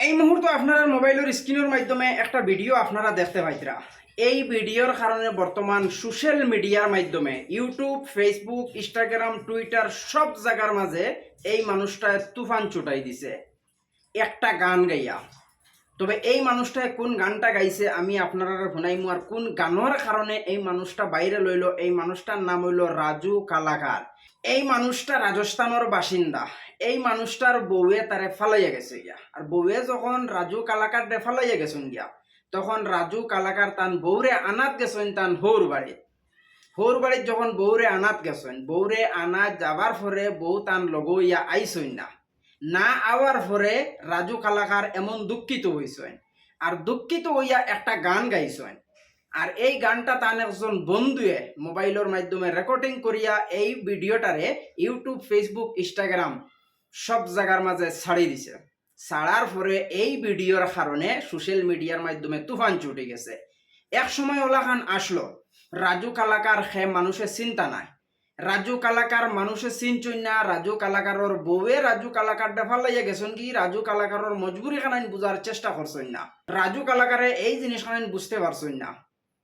এই মুহূর্তে আপনারা মোবাইলের স্ক্রিনের মাধ্যমে একটা ভিডিও আপনারা দেখতে পাইতরা। এই ভিডিওর কারণে বর্তমান সোশ্যাল মিডিয়ার মাধ্যমে ইউটিউব ফেসবুক ইনস্টাগ্রাম টুইটার সব জায়গার মাঝে এই মানুষটা তুফান ছুটাই দিছে। একটা গান গাইয়া। তবে এই মানুষটা কোন গানটা গাইছে আমি আপনারা শুনাইমু আর কোন গানের কারণে এই মানুষটা বাইরে লইল, এই মানুষটার নাম হইল রাজু কালাকার। এই মানুষটা রাজস্থানের বাসিন্দা, এই মানুষটার বউয়ে তারে ফালাইয়া গেছে গিয়া। আর বউয়ে যখন রাজু কালাকার দে ফালাইয়া গেছেন গিয়া, তখন রাজু কালাকার তান বউরে আনাত গেছেন তান হৌর বাড়ি হৌর বাড়িত যখন বউরে আনাত গেছেন, বউরে আনাত যাবার পরে বউ তান লগইয়া আইসইন না। না আওয়ার পরে রাজু কালাকার এমন দুঃখিত হইছেন। আর দুঃখিত হইয়া একটা গান গাইছেন। আর এই গানটা তান একজন বন্ধুয়ে মোবাইলের মাধ্যমে রেকর্ডিং করিয়া এই ভিডিওটারে ইউটিউব, ফেসবুক, ইনস্টাগ্রাম সব জায়গার মাঝে ছাড়ি দিছে। ছাড়ার পরে এই ভিডিওর কারণে সোশ্যাল মিডিয়ার মাধ্যমে তুফান ছুটে গেছে। এক সময় ওলাখান আসলো। রাজু কালাকার খে মানুষের চিন্তা নাই। রাজু কালাকার মানুষের চিনছই না রাজু কালাকারর বউয়ে রাজু কালাকার দেফার লাইয়া গেছেন কি? রাজু কালাকারর মজবুরি খানাইন বুঝার চেষ্টা করছেন না। রাজু কালাকারে এই জিনিস খানাইন বুঝতে পারছেন না।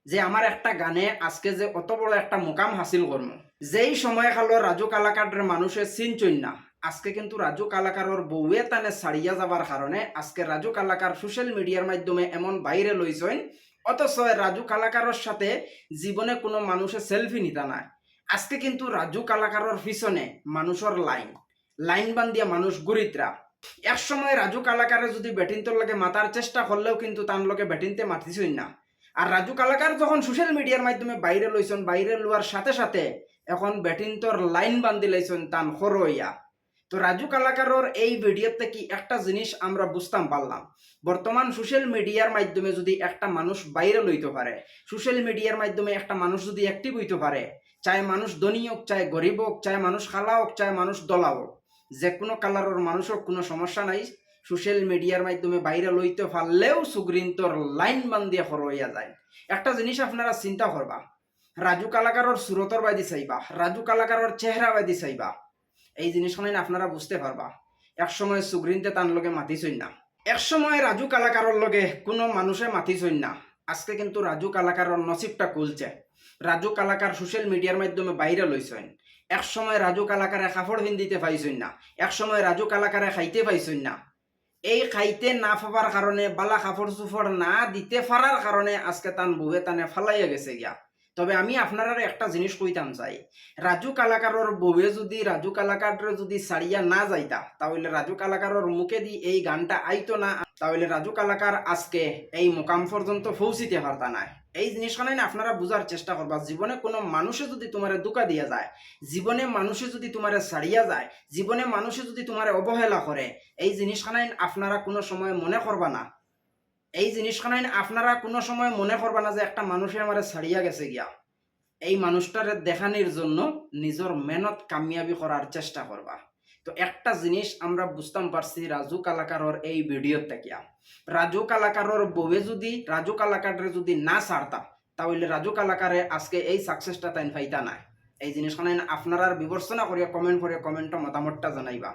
যে আমার একটা গানে আজকে যে অত বড় একটা মোকাম হাসিল করব যেই সময় কালো রাজু কালাকারের মানুষের চিনছই না আজকে কিন্তু রাজু কালাকারর বউয়ে তানে ছাড়িয়া যাবার কারণে আজকে রাজু কালাকার সোশ্যাল মিডিয়ার মাধ্যমে এমন বাইরে লইছেন। অথচ রাজু কালাকারর সাথে জীবনে কোনো মানুষের সেলফি নিতা নাই। আজকে কিন্তু রাজু কালাকারর পিছনে মানুষের লাইন। লাইন বান্ধিয়া মানুষ গুরিতরা এক সময় রাজু কালাকারে যদি ব্যাটিনতর লাগে মাতার চেষ্টা করলেও কিন্তু তার লগে ব্যাটিনতে মাতিছই না। আর রাজু কালাকার যখন সোশ্যাল মিডিয়ার মাধ্যমে বাইরে লইছেন বাইরে লোয়ার সাথে সাথে এখন ব্যাটিনতর লাইন বান্ধি লাইছেন তান হরইয়া তো রাজু কালাকারর এই ভিডিওতে কি একটা জিনিস আমরা বুঝতাম পারলাম। বর্তমান সোশ্যাল মিডিয়ার মাধ্যমে যদি একটা মানুষ বাইরে লইতে পারে সোশ্যাল মিডিয়ার মাধ্যমে একটা মানুষ যদি অ্যাক্টিভ হইতে পারে চাই মানুষ ধনী হোক চাই গরিব হোক চাই মানুষ খালা হোক চাই মানুষ দলা হোক। যে কোনো কালারের মানুষ হোক, কোনো সমস্যা নাই। সোশ্যাল মিডিয়ার মাধ্যমে বাইরে লইতে পারলেও সুগ্রিন্তর লাইন বান্ধিয়া হরইয়া যায়। একটা জিনিস আপনারা চিন্তা করবা। রাজু কালাকারর সুরতর বাইদি চাইবা, রাজু কালাকারর চেহারা বাইদি চাইবা। এই জিনিসখানে আপনারা বুঝতে পারবা। এক সময় সুগ্রিনতে তার লগে মাতিছই না। এক সময় রাজু কালাকারর লগে কোনো মানুষে মাতিছই না। আজকে কিন্তু রাজু কালাকার নসিবটা খুলছে রাজু কালাকার সোশ্যাল মিডিয়ার মাধ্যমে বাইরে লইছেন এক সময় রাজু কালাকারে কাপড় হিন্দিতে পাইছেন না। এক সময় রাজু কালাকারে খাইতে পাইছেন না। এই খাইতে না পাবার কারণে বালা কাপড় চুপড় না দিতে পারার কারণে আজকে তান বুহে তানে ফালাইয়া গেছে গিয়া। তবে আমি আপনারা একটা জিনিস কইতাম চাই। রাজু কালাকারর বউয়ে যদি, রাজু কালাকারে যদি সারিয়া না যাইতা, তাহলে রাজু কালাকারর মুখে দি এই গানটা আইতো না, তাহলে রাজু কালাকার আজকে এই মোকাম পর্যন্ত পৌঁছিতে পারতা না। এই জিনিসখানে না আপনারা বুঝার চেষ্টা করবা, জীবনে কোনো মানুষে যদি তোমার দুকা দিয়া যায়, জীবনে মানুষে যদি তোমার সারিয়া যায়, জীবনে মানুষে যদি তোমার অবহেলা করে, এই জিনিসখানে আপনারা কোনো সময় মনে করবা না। এই জিনিসখানে আপনারা কোনো সময় মনে করবা না যে একটা মানুষে আমার ছাড়িয়া গেছে গিয়া। এই মানুষটারে দেখানির জন্য নিজের মেহনত কামিয়াবি করার চেষ্টা করবা। তো একটা জিনিস আমরা বুঝতাম পারছি রাজু কালাকারর এই ভিডিও থাকিয়া রাজু কালাকারর বউয়ে যদি, রাজু কালাকারে যদি না ছাড়তা, তাহলে রাজু কালাকারে আজকে এই সাকসেসটা তাই ফাইতা নাই। এই জিনিসখানে আপনারা বিবেচনা করিয়া কমেন্ট করে কমেন্টটা মতামতটা জানাইবা।